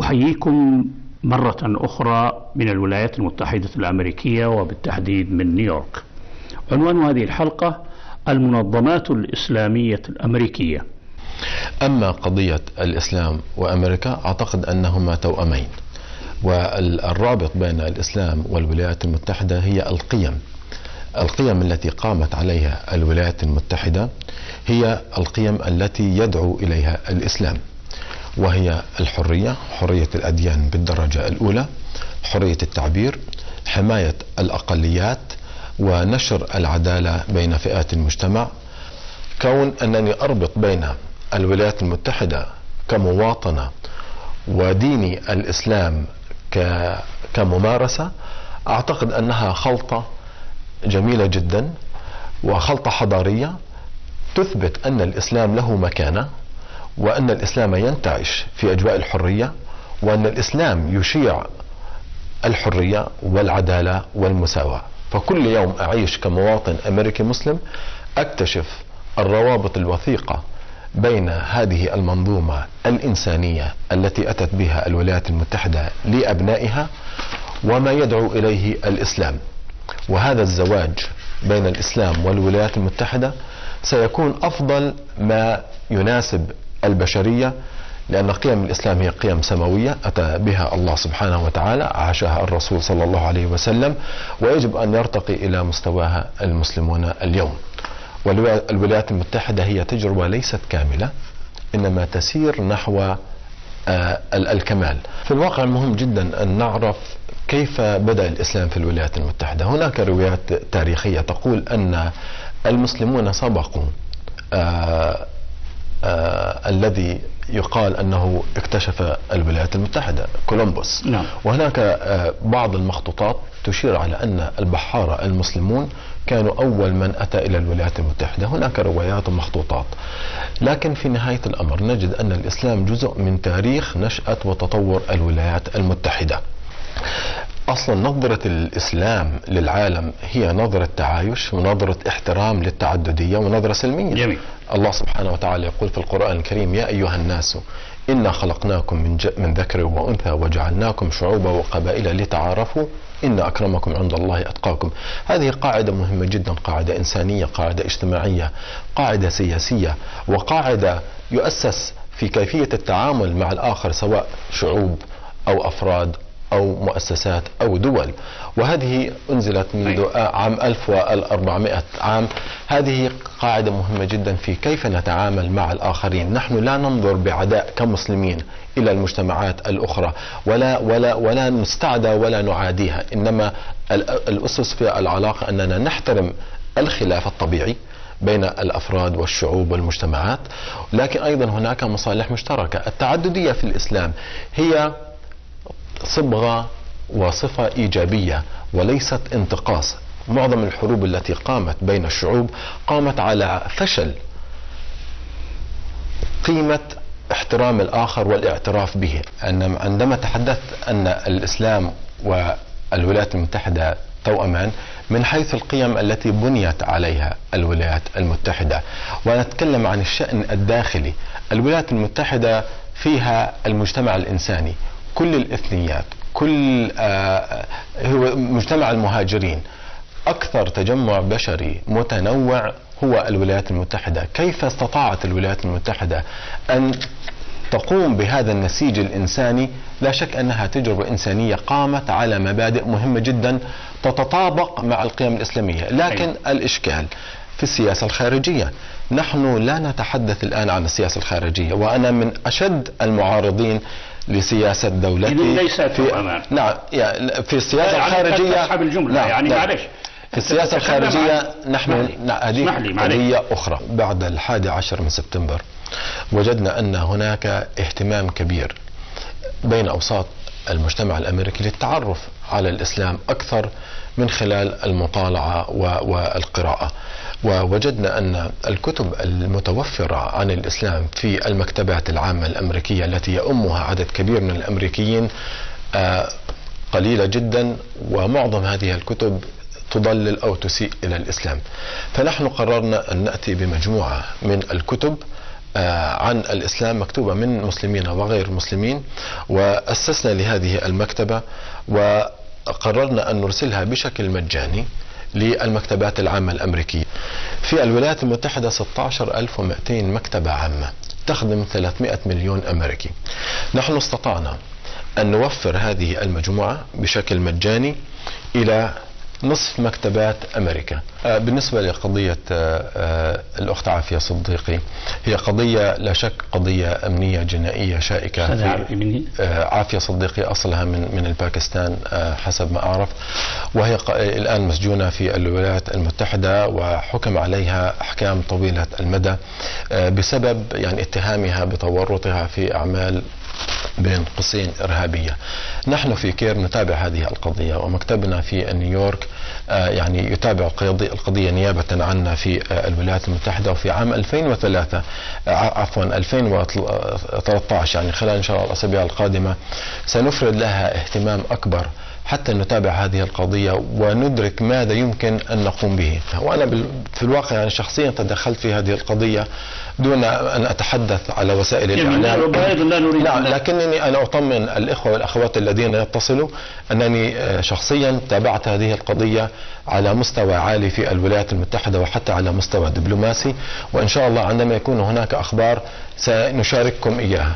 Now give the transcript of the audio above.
أحييكم مرة أخرى من الولايات المتحدة الأمريكية وبالتحديد من نيويورك. عنوان هذه الحلقة المنظمات الإسلامية الأمريكية. أما قضية الإسلام وأمريكا أعتقد أنهما توأمين. والرابط بين الإسلام والولايات المتحدة هي القيم. القيم التي قامت عليها الولايات المتحدة هي القيم التي يدعو إليها الإسلام. وهي الحرية حرية الأديان بالدرجة الأولى حرية التعبير حماية الأقليات ونشر العدالة بين فئات المجتمع. كون أنني أربط بين الولايات المتحدة كمواطنة وديني الإسلام كممارسة أعتقد أنها خلطة جميلة جدا وخلطة حضارية تثبت أن الإسلام له مكانة. وأن الإسلام ينتعش في أجواء الحرية وأن الإسلام يشيع الحرية والعدالة والمساواة. فكل يوم أعيش كمواطن أمريكي مسلم أكتشف الروابط الوثيقة بين هذه المنظومة الإنسانية التي أتت بها الولايات المتحدة لأبنائها وما يدعو إليه الإسلام. وهذا الزواج بين الإسلام والولايات المتحدة سيكون أفضل ما يناسب البشرية لأن قيم الإسلام هي قيم سماوية أتى بها الله سبحانه وتعالى عاشها الرسول صلى الله عليه وسلم ويجب أن يرتقي إلى مستواها المسلمون اليوم. والولايات المتحدة هي تجربة ليست كاملة إنما تسير نحو آه الكمال. في الواقع مهم جدا أن نعرف كيف بدأ الإسلام في الولايات المتحدة. هناك روايات تاريخية تقول أن المسلمون سبقوا آه الذي يقال أنه اكتشف الولايات المتحدة كولومبوس نعم. وهناك آه بعض المخطوطات تشير على أن البحاره المسلمون كانوا أول من أتى إلى الولايات المتحدة هناك روايات ومخطوطات لكن في نهاية الأمر نجد أن الإسلام جزء من تاريخ نشأة وتطور الولايات المتحدة أصلا نظرة الإسلام للعالم هي نظرة تعايش ونظرة احترام للتعددية ونظرة سلمية. جميل. الله سبحانه وتعالى يقول في القرآن الكريم يا أيها الناس إنا خلقناكم من. من ذكر وأنثى وجعلناكم شعوبا وقبائل لتعارفوا إن أكرمكم عند الله أتقاكم. هذه قاعدة مهمة جدا، قاعدة إنسانية، قاعدة اجتماعية، قاعدة سياسية، وقاعدة يؤسس في كيفية التعامل مع الآخر سواء شعوب أو أفراد أو مؤسسات أو دول. وهذه أنزلت منذ عام 1400 عام. هذه قاعدة مهمة جدا في كيف نتعامل مع الآخرين. نحن لا ننظر بعداء كمسلمين إلى المجتمعات الأخرى ولا ولا ولا نستعدى ولا نعاديها. إنما الأسس في العلاقة أننا نحترم الخلاف الطبيعي بين الأفراد والشعوب والمجتمعات. لكن أيضا هناك مصالح مشتركة. التعددية في الإسلام هي صبغة وصفة إيجابية وليست انتقاص. معظم الحروب التي قامت بين الشعوب قامت على فشل قيمة احترام الآخر والاعتراف به. أن عندما تحدثت أن الإسلام والولايات المتحدة توأمان من حيث القيم التي بنيت عليها الولايات المتحدة. ونتكلم عن الشأن الداخلي. الولايات المتحدة فيها المجتمع الإنساني كل الإثنيات كل آه هو مجتمع المهاجرين. أكثر تجمع بشري متنوع هو الولايات المتحدة. كيف استطاعت الولايات المتحدة أن تقوم بهذا النسيج الإنساني؟ لا شك أنها تجربة إنسانية قامت على مبادئ مهمة جدا تتطابق مع القيم الإسلامية. لكن أيوة. الإشكال في السياسة الخارجية. نحن لا نتحدث الآن عن السياسة الخارجية وأنا من أشد المعارضين لسياسة دولتي. ليس في أمان. نعم يعني في السياسة الخارجية أصحاب الجملة نعم يعني معلش. في السياسة الخارجية نحن هذه قضية أخرى. بعد الحادي عشر من سبتمبر وجدنا أن هناك اهتمام كبير بين أوساط المجتمع الأمريكي للتعرف على الإسلام أكثر من خلال المطالعة والقراءة. ووجدنا أن الكتب المتوفرة عن الإسلام في المكتبات العامة الأمريكية التي يؤمها عدد كبير من الأمريكيين قليلة جدا ومعظم هذه الكتب تضلل أو تسيء إلى الإسلام. فنحن قررنا أن نأتي بمجموعة من الكتب آه، عن الإسلام مكتوبة من مسلمين وغير مسلمين وأسسنا لهذه المكتبة وقررنا أن نرسلها بشكل مجاني للمكتبات العامة الأمريكية. في الولايات المتحدة 16200 مكتبة عامة تخدم 300 مليون أمريكي. نحن استطعنا أن نوفر هذه المجموعة بشكل مجاني إلى نصف مكتبات أمريكا. آه، بالنسبة لقضية آه، آه، الأخت عافية صديقي هي قضية لا شك قضية أمنية جنائية شائكة في عافية صديقي أصلها من من الباكستان حسب ما أعرف. وهي الآن مسجونة في الولايات المتحدة وحكم عليها أحكام طويلة المدى بسبب يعني اتهامها بتورطها في أعمال بين قوسين إرهابية. نحن في كير نتابع هذه القضية ومكتبنا في نيويورك يعني يتابع القضية نيابة عنا في آه، الولايات المتحدة وفي عام 2003 آه، عفوا 2013 يعني خلال إن شاء الله الأسابيع القادمة سنفرد لها اهتمام أكبر حتى نتابع هذه القضية وندرك ماذا يمكن أن نقوم به. وأنا في الواقع يعني شخصيا تدخلت في هذه القضية دون أن أتحدث على وسائل الإعلام. لا نريد لا لكنني أنا أطمن الإخوة والأخوات الذين يتصلوا أنني آه، شخصيا تابعت هذه القضية على مستوى عالي في الولايات المتحدة وحتى على مستوى دبلوماسي. وإن شاء الله عندما يكون هناك أخبار سنشارككم إياها.